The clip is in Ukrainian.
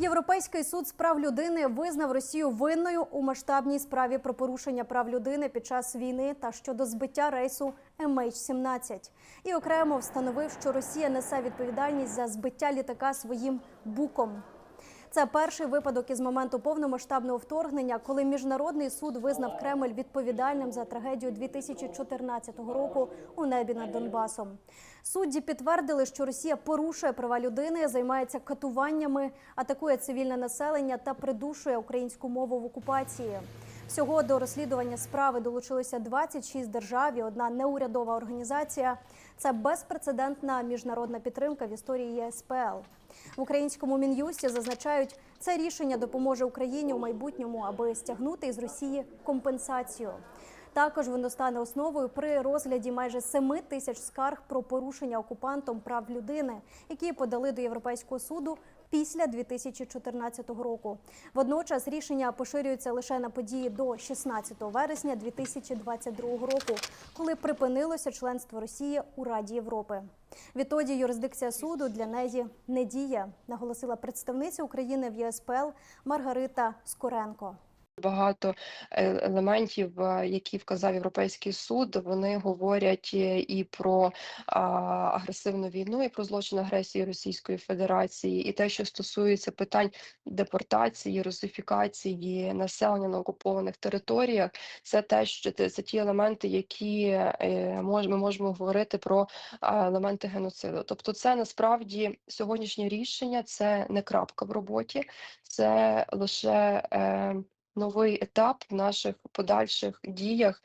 Європейський суд з прав людини визнав Росію винною у масштабній справі про порушення прав людини під час війни та щодо збиття рейсу MH17. І окремо встановив, що Росія несе відповідальність за збиття літака своїм буком. Це перший випадок із моменту повномасштабного вторгнення, коли міжнародний суд визнав Кремль відповідальним за трагедію 2014 року у небі над Донбасом. Судді підтвердили, що Росія порушує права людини, займається катуваннями, атакує цивільне населення та придушує українську мову в окупації. Всього до розслідування справи долучилося 26 держав і одна неурядова організація. Це безпрецедентна міжнародна підтримка в історії ЄСПЛ. В українському мін'юсті зазначають, це рішення допоможе Україні у майбутньому, аби стягнути із Росії компенсацію. Також воно стане основою при розгляді майже 7 тисяч скарг про порушення окупантом прав людини, які подали до Європейського суду після 2014 року. Водночас рішення поширюються лише на події до 16 вересня 2022 року, коли припинилося членство Росії у Раді Європи. Відтоді юрисдикція суду для неї не діє, наголосила представниця України в ЄСПЛ Маргарита Скоренко. Багато е, елементів, е, які вказав Європейський суд, вони говорять е, і про агресивну війну, і про злочин агресії Російської Федерації, і те, що стосується питань депортації, русифікації населення на окупованих територіях, це те, що це, ті елементи, які ми можемо говорити про елементи геноциду. Тобто, це насправді сьогоднішнє рішення це не крапка в роботі, це лише. Новий етап в наших подальших діях